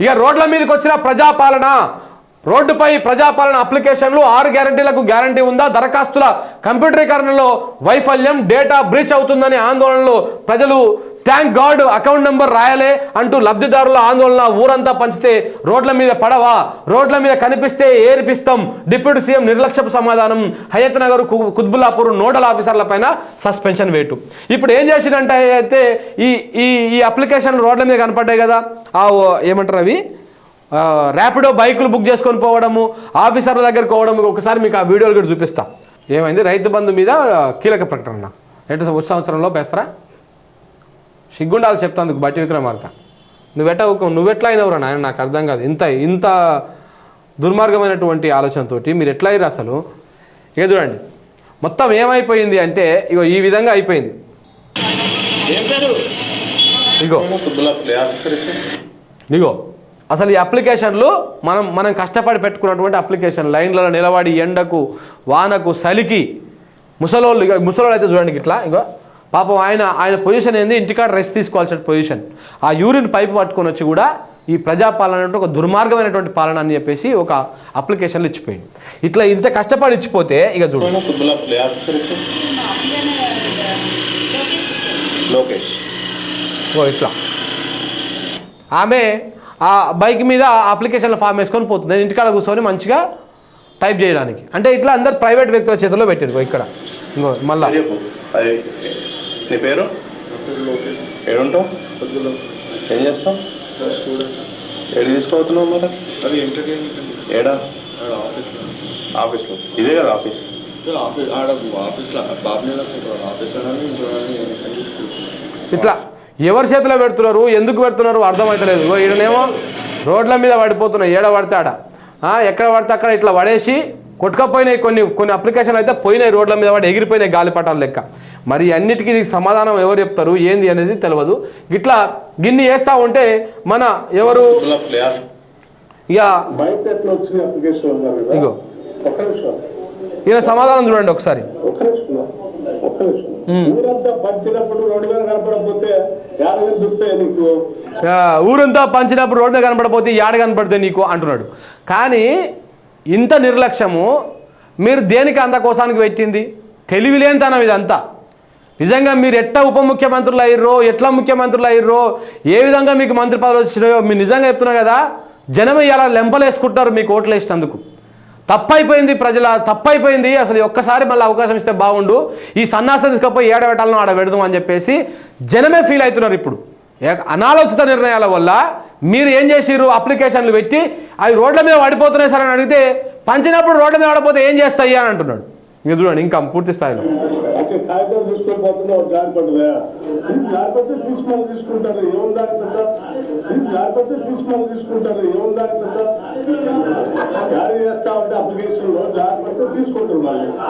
ఇక రోడ్ల మీదకి వచ్చిన ప్రజాపాలన రోడ్డుపై ప్రజాపాలన అప్లికేషన్లు ఆరు గ్యారంటీలకు గ్యారంటీ ఉందా? దరఖాస్తుల కంప్యూటరీకరణలో వైఫల్యం డేటా బ్రీచ్ అవుతుందనే ఆందోళనలో ప్రజలు థ్యాంక్ గాడ్ అకౌంట్ నెంబర్ రాయలే అంటూ లబ్ధిదారుల ఆందోళన ఊరంతా పంచితే రోడ్ల మీద పడవా? రోడ్ల మీద కనిపిస్తే ఏరిపిస్తాం? డిప్యూటీ సీఎం నిర్లక్ష్యపు సమాధానం. హయత్ నగర్ కు- కుత్బుల్లాపూర్ నోడల్ ఆఫీసర్ల పైన సస్పెన్షన్ వేటు. ఇప్పుడు ఏం చేసిందంటే అయితే ఈ ఈ ఈ అప్లికేషన్ రోడ్ల మీద కనపడ్డాయి కదా. ఆ ఓ- ఏమంటారు అవి? ర్యాపిడో బైకులు బుక్ చేసుకొని పోవడము ఆఫీసర్ల దగ్గరికి పోవడం ఒకసారి మీకు ఆ వీడియోలు కూడా చూపిస్తా. ఏమైంది? రైతు బంధు మీద కీలక ప్రకటన. ఎటు వచ్చే సంవత్సరంలో పేస్తారా సిగ్గుండాలి చెప్తాందుకు బట్టి విక్రమార్క. నువ్వెట్ట ఊకో నువ్వెట్లా అయినవురా నాయన నాకు అర్థం కాదు. ఇంత ఇంత దుర్మార్గమైనటువంటి ఆలోచనతోటి మీరు ఎట్లా అయ్యారు అసలు? ఇక చూడండి మొత్తం ఏమైపోయింది అంటే ఇగో ఈ విధంగా అయిపోయింది. ఇగో. ఇగో అసలు ఈ అప్లికేషన్లు మనం మనం కష్టపడి పెట్టుకున్నటువంటి అప్లికేషన్ లైన్లలో నిలబడి ఎండకు వానకు చలికి ముసలోళ్ళు ఇక ముసలోళ్ళు అయితే చూడండి ఇట్లా ఇగో. పాపం ఆయన ఆయన పొజిషన్ ఏంది? ఇంటికాడ రెస్ట్ తీసుకోవాల్సిన పొజిషన్ ఆ యూరిన్ పైపు పట్టుకొని వచ్చి కూడా ఈ ప్రజాపాలన అంటే ఒక దుర్మార్గమైనటువంటి పాలన అని చెప్పేసి ఒక అప్లికేషన్లు ఇచ్చిపోయింది. ఇట్లా ఇంత కష్టపడి ఇచ్చిపోతే ఇక చూడు. లోకేష్ ఓ ఇట్లా. ఆమె ఆ బైక్ మీద అప్లికేషన్ల ఫామ్ వేసుకొని పోతుంది. నేను ఇంటికాడ కూర్చొని మంచిగా టైప్ చేయడానికి. అంటే ఇట్లా అందరు ప్రైవేట్ వ్యక్తుల చేతుల్లో పెట్టారు ఇక్కడ. ఇంకో మళ్ళా. నీ పేరు? ఏడుంటావు? ఏం చేస్తావు? ఏడు తీసుకోబోతున్నావు మరి? ఏడా? ఆఫీస్లో. ఇదే కదా ఆఫీస్. ఇంట్లో ఎవరి చేతిలో పెడుతున్నారు ఎందుకు పెడుతున్నారు అర్థమవుతలేదు ఈడనేమో రోడ్ల మీద పడిపోతున్నాయి. ఏడ పడితే ఆడ. ఆ, ఎక్కడ పడితే అక్కడ ఇట్లా పడేసి కొట్టుకపోయినాయి కొన్ని కొన్ని అప్లికేషన్లు అయితే పోయినాయి రోడ్ల మీద పడి ఎగిరిపోయినాయి గాలిపటాలు లెక్క. మరి అన్నిటికీ దీనికి సమాధానం ఎవరు చెప్తారు ఏంది అనేది తెలియదు ఇట్లా గిన్ని వేస్తూ ఉంటే మన ఎవరు? ఇక అప్లికేషన్ ఇగో. ఈయన సమాధానం చూడండి ఒకసారి. ఊరంతా పంచినప్పుడు రోడ్డు కనపడపోతే ఆడ కనపడితే నీకు అంటున్నాడు. కానీ ఇంత నిర్లక్ష్యము మీరు దేనికి అంత కోసానికి పెట్టింది? తెలివిలేనితనం ఇదంతా. నిజంగా మీరు ఎట్లా ఉప ముఖ్యమంత్రులు అయ్యారో ఎట్లా ముఖ్యమంత్రులు అయ్యారో ఏ విధంగా మీకు మంత్రి పదవులు వచ్చినాయో మీరు నిజంగా చెప్తున్నారు కదా జనం ఇలా లెంపలేసుకుంటారు మీకు ఓట్లు వేసినందుకు తప్పైపోయింది ప్రజల తప్పైపోయింది. అసలు ఒక్కసారి మళ్ళీ అవకాశం ఇస్తే బాగుండు. ఈ సన్నాసం తీసుకపోయి ఏడ పెట్టాలను ఆడ పెడదాం అని చెప్పేసి జనమే ఫీల్ అవుతున్నారు ఇప్పుడు. అనాలోచిత నిర్ణయాల వల్ల మీరు ఏం చేసిర్రు? అప్లికేషన్లు పెట్టి అవి రోడ్ల మీద పడిపోతున్నాయి సార్ అని అడిగితే పంచినప్పుడు రోడ్ల మీద పడిపోతే ఏం చేస్తాయి అని అంటున్నాడు. ఇక చూడండి ఇంకా పూర్తి స్థాయిలో.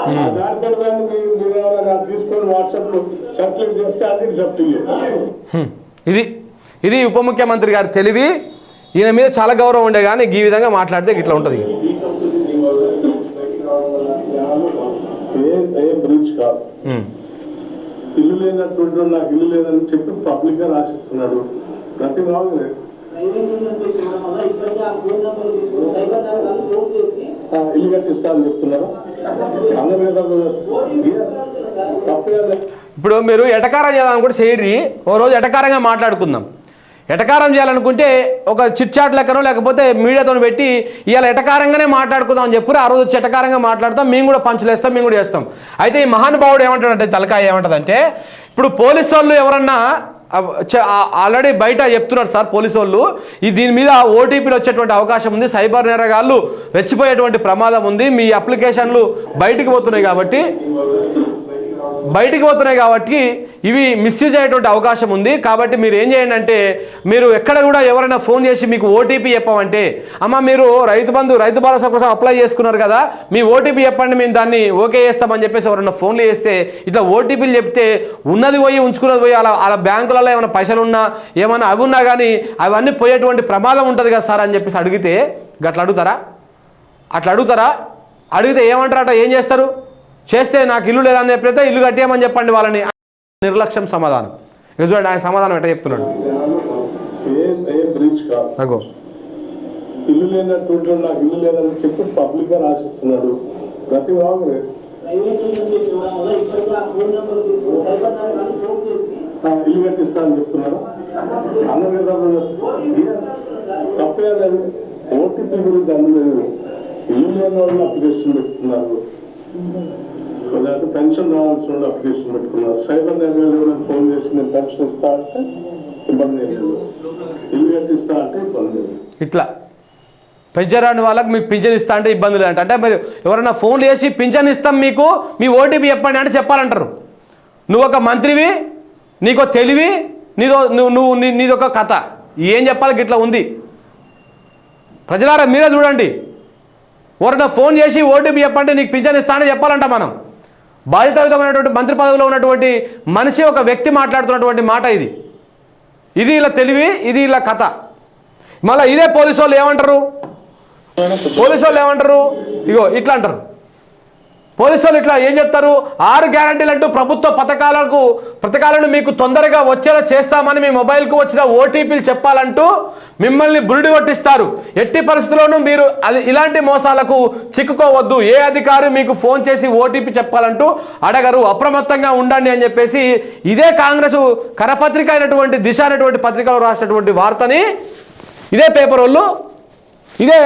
మీరు మీరు. ఇది ఇది ఉప ముఖ్యమంత్రి గారి తెలివి. ఈయన మీద చాలా గౌరవం ఉండే కానీ ఈ విధంగా మాట్లాడితే ఇట్లా ఉంటుంది. ఇల్లు లేనటువంటి నాకు ఇల్లు లేదని చెప్పి పబ్లిక్గా రాసిస్తున్నాడు. ప్రతి ఇల్లు కట్టిస్తా అని చెప్తున్నారు? అందరి మీద తప్పే ఇప్పుడు మీరు ఎటకారం చేయాలనుకుంటే చేయరి ఓ రోజు ఎటకారంగా మాట్లాడుకుందాం. ఎటకారం చేయాలనుకుంటే ఒక చిట్చాట్ లెక్కనో లేకపోతే మీడియాతో పెట్టి ఇవాళ ఎటకారంగానే మాట్లాడుకుందాం అని చెప్పి ఆ రోజు వచ్చి ఎటకారంగా మాట్లాడతాం మేము కూడా పంచులేస్తాం మేము కూడా చేస్తాం. అయితే ఈ మహానుభావుడు ఏమంటాడంటే తలకాయ ఏమంటదంటే ఇప్పుడు పోలీసు వాళ్ళు ఎవరన్నా ఆల్రెడీ బయట చెప్తున్నారు సార్ పోలీసు వాళ్ళు ఈ దీని మీద ఓటీపీలు వచ్చేటువంటి అవకాశం ఉంది సైబర్ నేరగాళ్ళు రెచ్చిపోయేటువంటి ప్రమాదం ఉంది మీ అప్లికేషన్లు బయటికి పోతున్నాయి కాబట్టి బయటికి పోతున్నాయి కాబట్టి ఇవి మిస్యూజ్ అయ్యేటువంటి అవకాశం ఉంది. కాబట్టి మీరు ఏం చేయండి అంటే మీరు ఎక్కడ కూడా ఎవరైనా ఫోన్ చేసి మీకు ఓటీపీ చెప్పమంటే అమ్మ మీరు రైతు బంధు రైతు భరోసా కోసం అప్లై చేసుకున్నారు కదా మీ ఓటీపీ చెప్పండి మేము దాన్ని ఓకే చేస్తామని చెప్పేసి ఎవరైనా ఫోన్లు చేస్తే ఇట్లా ఓటీపీలు చెప్తే ఉన్నది పోయి ఉంచుకున్నది పోయి అలా అలా బ్యాంకులలో ఏమైనా పైసలు ఉన్నా ఏమైనా అవి ఉన్నా కానీ అవన్నీ పోయేటువంటి ప్రమాదం ఉంటుంది కదా సార్ అని చెప్పేసి అడిగితే గట్లా అడుగుతారా? అట్లా అడుగుతారా? అడిగితే ఏమంటారట? ఏం చేస్తారు? చేస్తే నాకు ఇల్లు లేదని చెప్పితే ఇల్లు కట్టేయమని చెప్పండి వాళ్ళని. నిర్లక్ష్యం సమాధానం. ఇక చూడండి ఆయన సమాధానం ఎట్లా చెప్తున్నాడు? ఏ అగో. ఇల్లు లేనటువంటి నాకు ఇల్లు లేదని చెప్పి పబ్లిక్గా రాసిస్తున్నాడు. ప్రతి రాంగ్ ఇల్లు కట్టిస్తా అని అన్న అన్నది తప్పే లేదు. ఓటీపీ గురించి అందలేదు ఇల్లు లేని వాళ్ళు అప్లికేషన్ పెట్టుకున్నారు. లేకపోతే పెన్షన్ రావాల్సిన వాళ్ళు అప్లికేషన్ పెట్టుకున్నారు. సైబర్ ఎమ్మెల్యే ఫోన్ చేసి నేను పెన్షన్ ఇస్తా అంటే ఇబ్బంది లేదు. ఇల్లు కట్టిస్తా అంటే ఇబ్బంది లేదు. ఇట్లా. పెంచరాని వాళ్ళకి మీకు పింఛన్ ఇస్తా అంటే ఇబ్బంది లేదంట. అంటే మీరు ఎవరైనా ఫోన్ చేసి పింఛన్ ఇస్తాం మీకు మీ ఓటీపీ చెప్పండి అంటే చెప్పాలంటారు. నువ్వు ఒక మంత్రివి నీకో తెలివి నీదో నువ్వు నువ్వు నీదొక కథ. ఏం చెప్పాలి ఇట్లా ఉంది. ప్రజలారా మీరే చూడండి. ఎవరైనా ఫోన్ చేసి ఓటీపీ చెప్పండి నీకు పింఛన్ ఇస్తా అని చెప్పాలంట మనం. బాధ్యతాయుతమైనటువంటి మంత్రి పదవిలో ఉన్నటువంటి మనిషి ఒక వ్యక్తి మాట్లాడుతున్నటువంటి మాట ఇది. ఇది ఇలా తెలివి ఇది ఇలా కథ. మళ్ళీ ఇదే పోలీసు వాళ్ళు ఏమంటారు? పోలీసు వాళ్ళు ఏమంటారు? ఇగో ఇట్లా అంటారు. పోలీసు వాళ్ళు ఇట్లా ఏం చెప్తారు? ఆరు గ్యారంటీలు అంటూ ప్రభుత్వ పథకాలకు పథకాలను మీకు తొందరగా వచ్చేలా చేస్తామని మీ మొబైల్కు వచ్చిన ఓటీపీలు చెప్పాలంటూ మిమ్మల్ని బురుడి కొట్టిస్తారు. ఎట్టి పరిస్థితుల్లోనూ మీరు అది- ఇలాంటి మోసాలకు చిక్కుకోవద్దు. ఏ అధికారి మీకు ఫోన్ చేసి ఓటీపీ చెప్పాలంటూ అడగరు. అప్రమత్తంగా ఉండండి అని చెప్పేసి ఇదే కాంగ్రెస్ కరపత్రిక అయినటువంటి దిశ అనేటువంటి పత్రికలో రాసినటువంటి వార్తని ఇదే పేపర్ వాళ్ళు ఇదే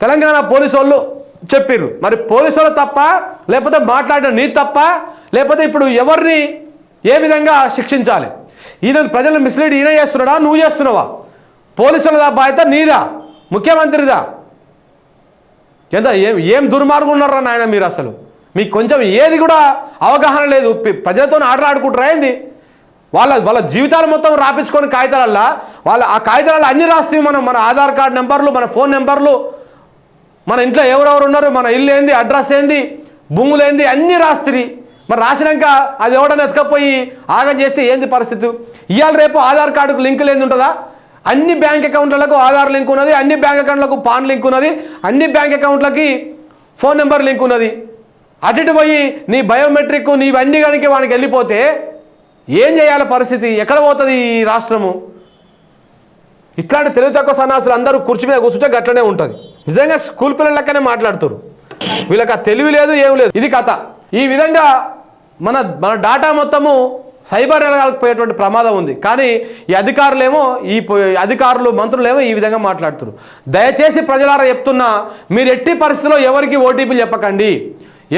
తెలంగాణ పోలీసు వాళ్ళు చెప్పిర్రు. మరి పోలీసులు తప్ప లేకపోతే మాట్లాడిన నీ తప్ప లేకపోతే ఇప్పుడు ఎవరిని ఏ విధంగా శిక్షించాలి? ఈయన ప్రజలను మిస్లీడ్ ఈయన చేస్తున్నాడా నువ్వు చేస్తున్నావా? పోలీసులదా బాధ్యత నీదా? ముఖ్యమంత్రిదా? ఎంత ఏం ఏం దుర్మార్గం ఉన్నారా నాయన మీరు అసలు? మీకు కొంచెం ఏది కూడా అవగాహన లేదు. ప్రజలతో ఆటలాడుకుంటారా ఏంది? వాళ్ళ వాళ్ళ జీవితాలు మొత్తం రాపించుకొని కాగితాలల్లా వాళ్ళ ఆ కాగితాలలో అన్ని రాస్తే మనం మన ఆధార్ కార్డ్ నెంబర్లు మన ఫోన్ నెంబర్లు మన ఇంట్లో ఎవరెవరు ఉన్నారు? మన ఇల్లు ఏంది? అడ్రస్ ఏంది? భూములు ఏంది? అన్నీ రాస్తిరి. మరి రాసినాక అది ఎవడన్నా ఎత్తుకపోయి ఆగం చేస్తే ఏంది పరిస్థితి? ఇవాళ రేపు ఆధార్ కార్డుకు లింక్ లేని ఉంటుందా? అన్ని బ్యాంక్ అకౌంట్లకు ఆధార్ లింక్ ఉన్నది అన్ని బ్యాంక్ అకౌంట్లకు పాన్ లింక్ ఉన్నది అన్ని బ్యాంక్ అకౌంట్లకి ఫోన్ నెంబర్ లింక్ ఉన్నది. అటు ఇటు పోయి నీ బయోమెట్రిక్ నీవన్నీ కనుక వానికి వెళ్ళిపోతే ఏం చేయాలి పరిస్థితి? ఎక్కడ పోతుంది ఈ రాష్ట్రము? ఇట్లాంటి తెలివి తక్కువ సన్నాసులు అందరూ కుర్చీ మీద కూర్చుంటే గట్లనే ఉంటుంది. నిజంగా స్కూల్ పిల్లల లెక్కనే మాట్లాడుతారు వీళ్ళకి ఆ తెలివి లేదు ఏం లేదు. ఇది కథ. ఈ విధంగా మన మన డాటా మొత్తము సైబర్ నేరాలకు పోయేటువంటి ప్రమాదం ఉంది. కానీ ఈ అధికారులేమో ఈ అధికారులు మంత్రులేమో ఈ విధంగా మాట్లాడుతారు దయచేసి ప్రజలారా చెప్తున్నా మీరు ఎట్టి పరిస్థితుల్లో ఎవరికి ఓటీపీలు చెప్పకండి.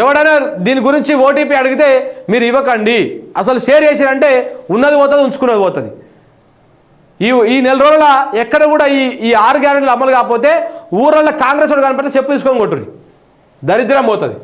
ఎవడైనా దీని గురించి ఓటీపీ అడిగితే మీరు ఇవ్వకండి. అసలు షేర్ చేసిరంటే ఉన్నది పోతుంది ఉంచుకున్నది పోతుంది. ఈ ఈ నెల రోజుల ఎక్కడ కూడా ఈ ఈ ఆరు గ్యారెంటీలు అమలు కాకపోతే ఊరల్లో కాంగ్రెస్ వాడు కనపడితే చెప్పు తీసుకొని కొట్టుర్రి. దరిద్రం పోతుంది.